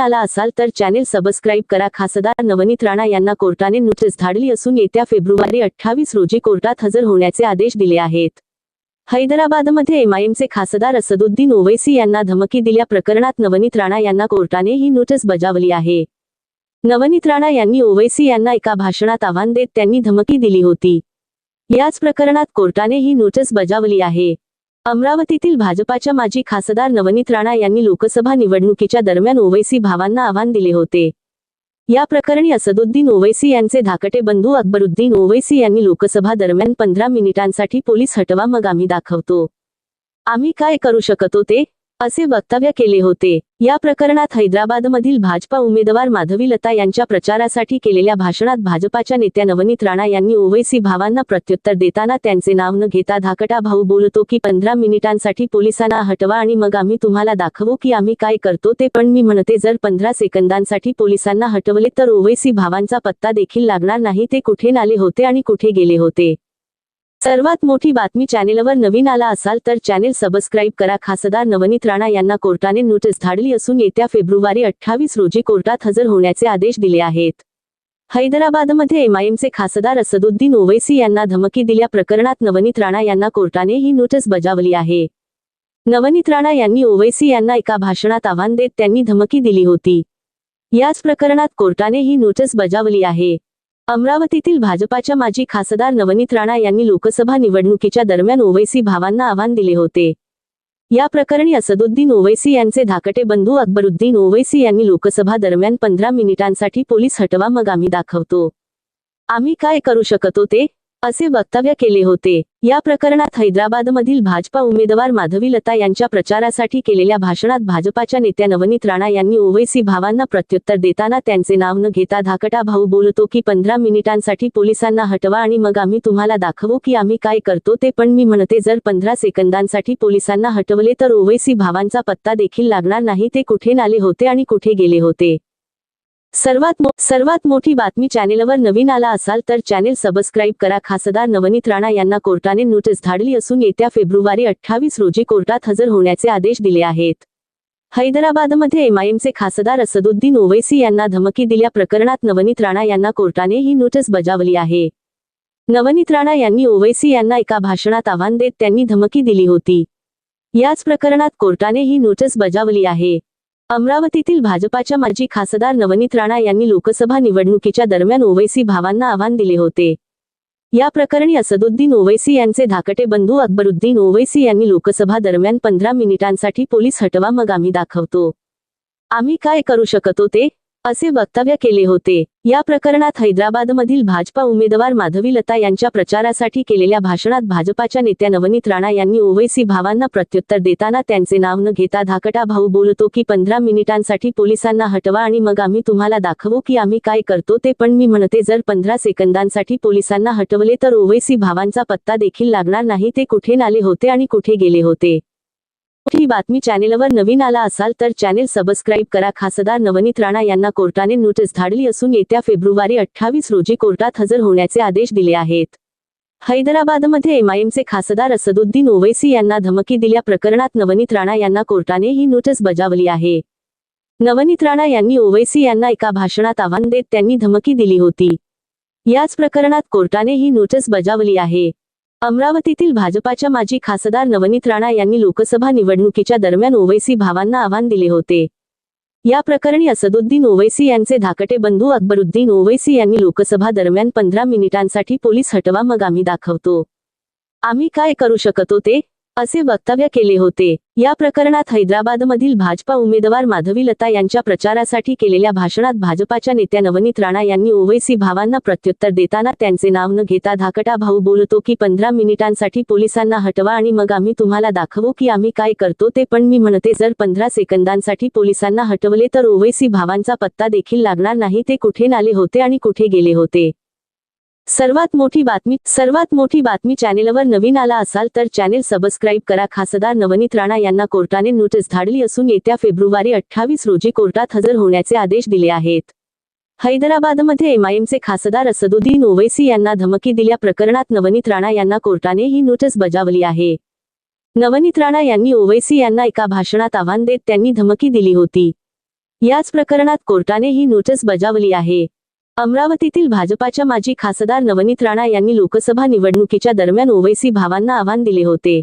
आला असाल तर चॅनेल सबस्क्राईब करा. खासदार नवनीत राणा यांना कोर्टाने नोटीस धाडली असून येत्या फेब्रुवारी अठ्ठावीस रोजी कोर्टात हजर होण्याचे आदेश दिले आहेत. हैदराबादमध्ये एमआयएमचे खासदार असदुद्दीन ओवैसी यांना धमकी दिल्या प्रकरणात नवनीत राणा यांना कोर्टाने ही नोटीस बजावली आहे. नवनीत राणा यांनी ओवैसी यांना एका भाषणात आव्हान देत त्यांनी धमकी दिली होती. याच प्रकरणात कोर्टाने ही नोटीस बजावली आहे. अमरावतीतील भाजपाच्या माजी खासदार नवनीत राणा यांनी लोकसभा निवडणुकीच्या दरम्यान ओवैसी भावांना आव्हान दिले होते. या प्रकरणी असदुद्दीन ओवैसी यांचे धाकटे बंधू अकबरुद्दीन ओवैसी यांनी लोकसभा दरम्यान पंधरा मिनिटांसाठी पोलीस हटवा मग आम्ही दाखवतो. आम्ही काय करू शकतो ते? असे वक्तव्य केले होते. या प्रकरणात हैदराबादमधील भाजपा उमेदवार माधवी लता यांच्या प्रचारासाठी केलेल्या भाषणात भाजपाच्या नेत्या नवनीत राणा यांनी ओवैसी भावांना प्रत्युत्तर देताना त्यांचे नाव न घेता धाकटा भाऊ बोलतो की पंधरा मिनिटांसाठी पोलिसांना हटवा आणि मग आम्ही तुम्हाला दाखवू की आम्ही काय करतो ते. पण मी म्हणते जर पंधरा सेकंदांसाठी पोलिसांना हटवले तर ओवैसी भावांचा पत्ता देखील लागणार नाही. ते कुठे नाले होते आणि कुठे गेले होते? सर्वात मोठी बातमी चॅनेलवर नवीन आला असाल तर चॅनेल सबस्क्राईब करा. खासदार नवनीत राणा यांना कोर्टाने नोटीस धाडली असून येत्या फेब्रुवारी अठ्ठावीस रोजी कोर्टात हजर होण्याचे आदेश दिले आहेत. हैदराबादमध्ये एमआयएमचे खासदार असदुद्दीन ओवैसी यांना धमकी दिल्या प्रकरणात नवनीत राणा यांना कोर्टाने ही नोटीस बजावली आहे. नवनीत राणा यांनी ओवैसी यांना एका भाषणात आव्हान देत त्यांनी धमकी दिली होती. याच प्रकरणात कोर्टाने ही नोटीस बजावली आहे. अमरावतीतील भाजपाच्या माजी खासदार नवनीत राणा यांनी लोकसभा निवडणुकीच्या दरम्यान ओवैसी भावांना आव्हान दिले होते. या प्रकरणी असदुद्दीन ओवैसी यांचे धाकटे बंधू अकबरुद्दीन ओवैसी यांनी लोकसभा दरम्यान पंधरा मिनिटांसाठी पोलीस हटवा मग आम्ही दाखवतो. आम्ही काय करू शकतो ते? असे वक्तव्य केले होते. या प्रकरणात हैदराबादमधील भाजपा उमेदवार माधवी लता यांच्या प्रचारासाठी केलेल्या भाषणात भाजपाच्या नेत्या नवनीत राणा यांनी ओवैसी भावांना प्रत्युत्तर देताना त्यांचे नाव न घेता धाकटा भाऊ बोलतो की पंधरा मिनिटांसाठी पोलिसांना हटवा आणि मग आम्ही तुम्हाला दाखवू की आम्ही काय करतो ते पण मी म्हणते जर पंधरा सेकंदांसाठी पोलिसांना हटवले तर ओवैसी भावांचा पत्ता देखील लागणार नाही ते कुठे नाले होते आणि कुठे गेले होते. सर्वात मो सर्वात मोठी बातमी चॅनेलवर नवीन आला असाल तर चॅनेल सबस्क्राईब करा. खासदार नवनीत राणा यांना कोर्टाने नोटीस धाडली असून येत्या फेब्रुवारी अठ्ठावीस रोजी कोर्टात हजर होण्याचे आदेश दिले आहेत. हैदराबादमध्ये एमआयएमचे खासदार असदुद्दीन ओवैसी यांना धमकी दिल्या प्रकरणात नवनीत राणा यांना कोर्टाने ही नोटीस बजावली आहे. नवनीत राणा यांनी ओवैसी यांना एका भाषणात आव्हान देत त्यांनी धमकी दिली होती. याच प्रकरणात कोर्टाने ही नोटीस बजावली आहे. अमरावतीतील भाजपाच्या माजी खासदार नवनीत राणा यांनी लोकसभा निवडणुकीच्या दरम्यान ओवैसी भावांना आव्हान दिले होते. या प्रकरणी असदुद्दीन ओवैसी यांचे धाकटे बंधू अकबरुद्दीन ओवैसी यांनी लोकसभा दरम्यान पंधरा मिनिटांसाठी पोलीस हटवा मग आम्ही दाखवतो. आम्ही काय करू शकतो ते? असे वक्तव्य केले होते. या प्रकरणात हैदराबादमधील भाजपा उमेदवार माधवी लता यांच्या प्रचारासाठी केलेल्या भाषणात भाजपाच्या नेत्या नवनीत राणा यांनी ओवैसी भावांना प्रत्युत्तर देताना त्यांचे नाव न घेता धाकटा भाऊ बोलतो की पंधरा मिनिटांसाठी पोलिसांना हटवा आणि मग आम्ही तुम्हाला दाखवू की आम्ही काय करतो ते पण मी म्हणते. जर पंधरा सेकंदांसाठी पोलिसांना हटवले तर ओवैसी भावांचा पत्ता देखील लागणार नाही. ते कुठे नाले होते आणि कुठे गेले होते? ही बातमी चॅनेलवर नवीन आला असाल तर चॅनेल सबस्क्राईब करा. खासदार नवनीत राणा यांना कोर्टाने नोटीस धाडली असून येत्या फेब्रुवारी अठ्ठावीस रोजी कोर्टात हजर होण्याचे आदेश दिले आहेत. हैदराबादमध्ये एमआयएमचे खासदार असदुद्दीन ओवैसी यांना धमकी दिल्या प्रकरणात नवनीत राणा यांना कोर्टाने ही नोटीस बजावली आहे. नवनीत राणा यांनी ओवैसी यांना एका भाषणात आव्हान देत त्यांनी धमकी दिली होती. याच प्रकरणात कोर्टाने ही नोटीस बजावली आहे. अमरावतीतील भाजपाच्या माजी खासदार नवनीत राणा यांनी लोकसभा निवडणुकीच्या दरम्यान ओवैसी भावांना आव्हान दिले होते. या प्रकरणी असदुद्दीन ओवैसी यांचे धाकटे बंधू अकबरुद्दीन ओवैसी यांनी लोकसभा दरम्यान पंधरा मिनिटांसाठी पोलीस हटवा मग आम्ही दाखवतो. आम्ही काय करू शकतो ते? असे वक्तव्य केले होते. या प्रकरणात हैदराबादमधील भाजपा उमेदवार माधवी लता यांच्या प्रचारासाठी केलेल्या भाषणात भाजपाच्या नेत्या नवनीत राणा यांनी ओवैसी भावांना प्रत्युत्तर देताना त्यांचे नाव न घेता धाकटा भाऊ बोलतो की पंधरा मिनिटांसाठी पोलिसांना हटवा आणि मग आम्ही तुम्हाला दाखवू की आम्ही काय करतो ते पण मी म्हणते जर पंधरा सेकंदांसाठी पोलिसांना हटवले तर ओवैसी भावांचा पत्ता देखील लागणार नाही ते कुठे नाले होते आणि कुठे गेले होते. सर्वात मोठी बातमी सर्वात मोठी बातमी चॅनेलवर नवीन आला असाल तर चॅनेल सबस्क्राईब करा. खासदार नवनीत राणा यांना कोर्टाने नोटीस धाडली असून येत्या फेब्रुवारी अठ्ठावीस रोजी कोर्टात हजर होण्याचे आदेश दिले आहेत. हैदराबादमध्ये एमआयएमचे खासदार असदुद्दीन ओवैसी यांना धमकी दिल्या प्रकरणात नवनीत राणा यांना कोर्टाने ही नोटीस बजावली आहे. नवनीत राणा यांनी ओवैसी यांना एका भाषणात आव्हान देत त्यांनी धमकी दिली होती. याच प्रकरणात कोर्टाने ही नोटीस बजावली आहे. अमरावतीतील भाजपाच्या माजी खासदार नवनीत राणा यांनी लोकसभा निवडणुकीच्या दरम्यान ओवैसी भावांना आव्हान दिले होते.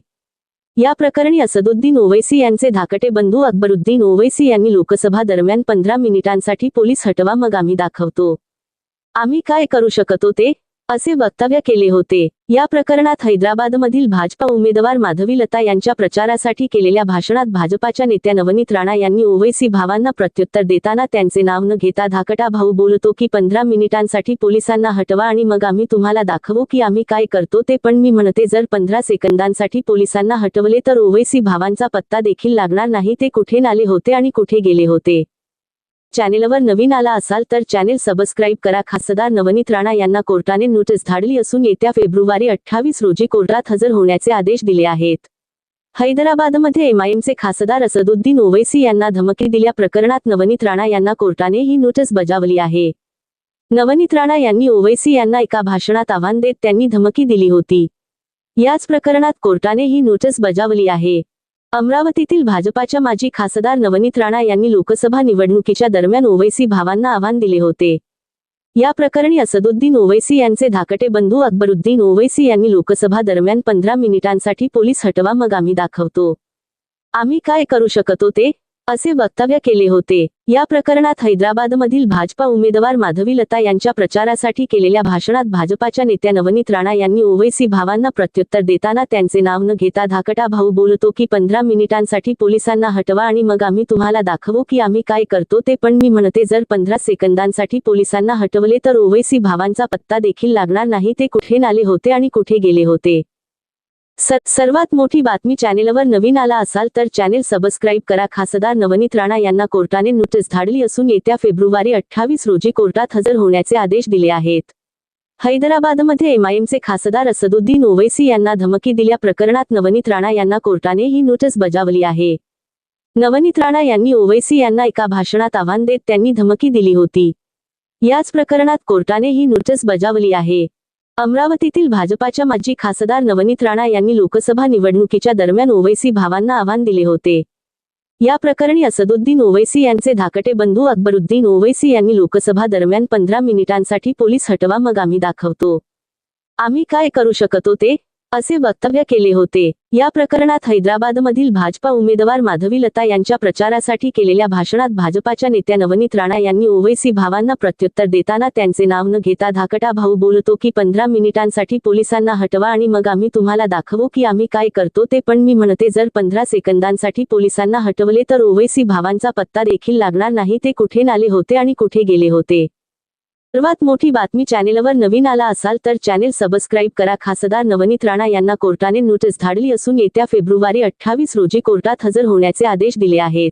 या प्रकरणी असदुद्दीन ओवैसी यांचे धाकटे बंधू अकबरुद्दीन ओवैसी यांनी लोकसभा दरम्यान पंधरा मिनिटांसाठी पोलीस हटवा मग आम्ही दाखवतो. आम्ही काय करू शकतो ते? असे वक्तव्य केले होते. या प्रकरणात हैदराबादमधील भाजपा उमेदवार माधवी लता यांच्या प्रचारासाठी केलेल्या भाषणात भाजपाच्या नेत्या नवनीत राणा यांनी ओवैसी भावांना प्रत्युत्तर देताना त्यांचे नाव न घेता धाकटा भाऊ बोलतो की पंधरा मिनिटांसाठी पोलिसांना हटवा आणि मग आम्ही तुम्हाला दाखवू की आम्ही काय करतो ते पण मी म्हणते. जर पंधरा सेकंदांसाठी पोलिसांना हटवले तर ओवैसी भावांचा पत्ता देखील लागणार नाही. ते कुठे नाले होते आणि कुठे गेले होते? चॅनेलवर नवीन आला असाल तर चॅनेल सबस्क्राईब करा. खासदार नवनीत राणा यांना कोर्टाने नोटीस धाडली असून येत्या फेब्रुवारी अठ्ठावीस रोजी कोर्टात हजर होण्याचे आदेश दिले आहेत. हैदराबादमध्ये एमआयएमचे खासदार असदुद्दीन ओवैसी यांना धमकी दिल्या प्रकरणात नवनीत राणा यांना कोर्टाने ही नोटीस बजावली आहे. नवनीत राणा यांनी ओवैसी यांना एका भाषणात आव्हान देत त्यांनी धमकी दिली होती. याच प्रकरणात कोर्टाने ही नोटीस बजावली आहे. अमरावतीतील भाजपाच्या माजी खासदार नवनीत राणा यांनी लोकसभा निवडणुकीच्या दरम्यान ओवैसी भावांना आव्हान दिले होते. या प्रकरणी असदुद्दीन ओवैसी यांचे धाकटे बंधू अकबरुद्दीन ओवैसी यांनी लोकसभा दरम्यान पंधरा मिनिटांसाठी पोलीस हटवा मग आम्ही दाखवतो. आम्ही काय करू शकतो ते? असे वक्तव्य केले होते. या प्रकरणात हैदराबादमधील भाजपा उमेदवार माधवी लता यांच्या प्रचारासाठी केलेल्या भाषणात भाजपाच्या नेत्या नवनीत राणा यांनी ओवैसी भावांना प्रत्युत्तर देताना त्यांचे नाव न घेता धाकटा भाऊ बोलतो की पंधरा मिनिटांसाठी पोलिसांना हटवा आणि मग आम्ही तुम्हाला दाखवू की आम्ही काय करतो ते पण मी म्हणते जर पंधरा सेकंदांसाठी पोलिसांना हटवले तर ओवैसी भावांचा पत्ता देखील लागणार नाही ते कुठे नाले होते आणि कुठे गेले होते. सर्वात मोठी बातमी चॅनेलवर नवीन आला असाल तर चॅनेल सबस्क्राईब करा. खासदार नवनीत राणा यांना कोर्टाने नोटीस धाडली असून येत्या फेब्रुवारी अठ्ठावीस रोजी कोर्टात हजर होण्याचे आदेश दिले आहेत. हैदराबादमध्ये एमआयएमचे खासदार असदुद्दीन ओवैसी यांना धमकी दिल्या प्रकरणात नवनीत राणा यांना कोर्टाने ही नोटीस बजावली आहे. नवनीत राणा यांनी ओवैसी यांना एका भाषणात आव्हान देत त्यांनी धमकी दिली होती. याच प्रकरणात कोर्टाने ही नोटीस बजावली आहे. अमरावतीतील भाजपाच्या माजी खासदार नवनीत राणा यांनी लोकसभा निवडणुकीच्या दरम्यान ओवैसी भावांना आव्हान दिले होते. या प्रकरणी असदुद्दीन ओवैसी यांचे धाकटे बंधू अकबरुद्दीन ओवैसी यांनी लोकसभा दरम्यान पंधरा मिनिटांसाठी पोलीस हटवा मग आम्ही दाखवतो. आम्ही काय करू शकतो ते असे वक्तव्य केले होते. या प्रकरणात हैदराबादमधील भाजपा उमेदवार माधवी लता यांच्या प्रचारासाठी केलेल्या भाषणात भाजपाच्या नेत्या नवनीत राणा यांनी ओवैसी भावांना प्रत्युत्तर देताना त्यांचे नाव न घेता धाकटा भाऊ बोलतो की पंधरा मिनिटांसाठी पोलिसांना हटवा आणि मग आम्ही तुम्हाला दाखवू की आम्ही काय करतो ते पण मी म्हणते. जर पंधरा सेकंदांसाठी पोलिसांना हटवले तर ओवैसी भावांचा पत्ता देखील लागणार नाही. ते कुठे नाले होते आणि कुठे गेले होते? सर्वात मोठी बातमी चॅनेलवर नवीन आला असाल तर चॅनेल सबस्क्राईब करा. खासदार नवनीत राणा यांना कोर्टाने नोटीस धाडली असून येत्या फेब्रुवारी अठ्ठावीस रोजी कोर्टात हजर होण्याचे आदेश दिले आहेत.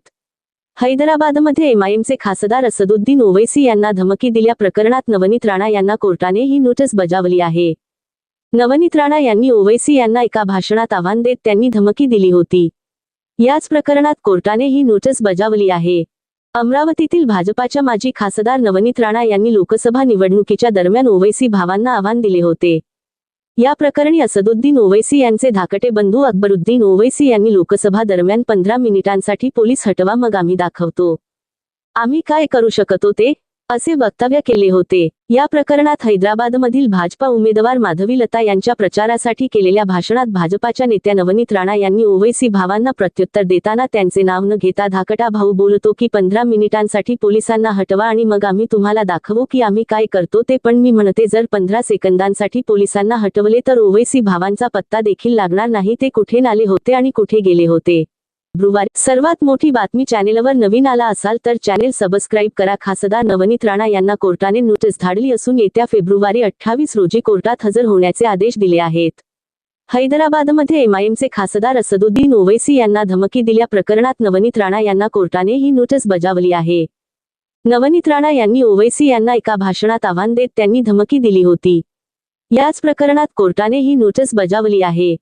हैदराबादमध्ये एमआयएमचे खासदार असदुद्दीन ओवैसी यांना धमकी दिल्या प्रकरणात नवनीत राणा यांना कोर्टाने ही नोटीस बजावली आहे. नवनीत राणा यांनी ओवैसी यांना एका भाषणात आव्हान देत त्यांनी धमकी दिली होती. याच प्रकरणात कोर्टाने ही नोटीस बजावली आहे. अमरावतीतील भाजपाच्या माजी खासदार नवनीत राणा यांनी लोकसभा निवडणुकीच्या दरम्यान ओवैसी भावांना आव्हान दिले होते. या प्रकरणी असदुद्दीन ओवैसी यांचे धाकटे बंधू अकबरुद्दीन ओवैसी यांनी लोकसभा दरम्यान पंधरा मिनिटांसाठी पोलीस हटवा मग आम्ही दाखवतो. आम्ही काय करू शकतो ते? असे वक्तव्य केले होते. या प्रकरणात हैदराबादमधील भाजपा उमेदवार माधवी लता यांच्या प्रचारासाठी केलेल्या भाषणात भाजपाच्या नेत्या नवनीत राणा यांनी ओवैसी भावांना प्रत्युत्तर देताना त्यांचे नाव न घेता धाकटा भाऊ बोलतो की पंधरा मिनिटांसाठी पोलिसांना हटवा आणि मग आम्ही तुम्हाला दाखवू की आम्ही काय करतो ते पण मी म्हणते. जर पंधरा सेकंदांसाठी पोलिसांना हटवले तर ओवैसी भावांचा पत्ता देखील लागणार नाही. ते कुठे नाले होते आणि कुठे गेले होते? गुरुवारी. सर्वात मोठी बातमी चॅनेलवर नवीन आला असाल तर चॅनेल सबस्क्राईब करा. खासदार नवनीत राणा यांना कोर्टाने नोटीस धाडली असून येत्या फेब्रुवारी अठ्ठावीस रोजी कोर्टात हजर होण्याचे आदेश दिले आहेत. हैदराबादमध्ये एमआयएमचे खासदार असदुद्दीन ओवैसी यांना धमकी दिल्या प्रकरणात नवनीत राणा यांना कोर्टाने ही नोटीस बजावली आहे. नवनीत राणा यांनी ओवैसी यांना एका भाषणात आव्हान देत त्यांनी धमकी दिली होती. याच प्रकरणात कोर्टाने ही नोटीस बजावली आहे.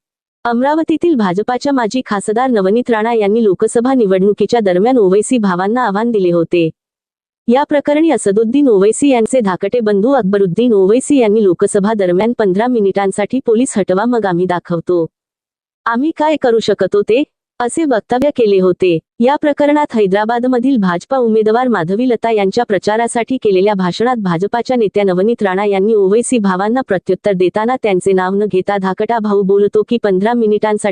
अमरावतीतील भाजपाच्या माजी खासदार नवनीत राणा यांनी लोकसभा निवडणुकीच्या दरम्यान ओवैसी भावांना आव्हान दिले होते. या प्रकरणी असदुद्दीन ओवैसी यांचे धाकटे बंधू अकबरुद्दीन ओवैसी यांनी लोकसभा दरम्यान पंधरा मिनिटांसाठी पोलीस हटवा मग आम्ही दाखवतो. आम्ही काय करू शकतो ते? असे वक्तव्य केले होते. या प्रकरणात हैदराबादमधील भाजपा उमेदवार माधवी लता यांच्या प्रचारासाठी केलेल्या भाषणात भाजपाच्या नेत्या नवनीत राणा यांनी ओवैसी भावांना प्रत्युत्तर देताना त्यांचे नाव न घेता धाकटा भाऊ बोलतो की पंधरा मिनिटांसाठी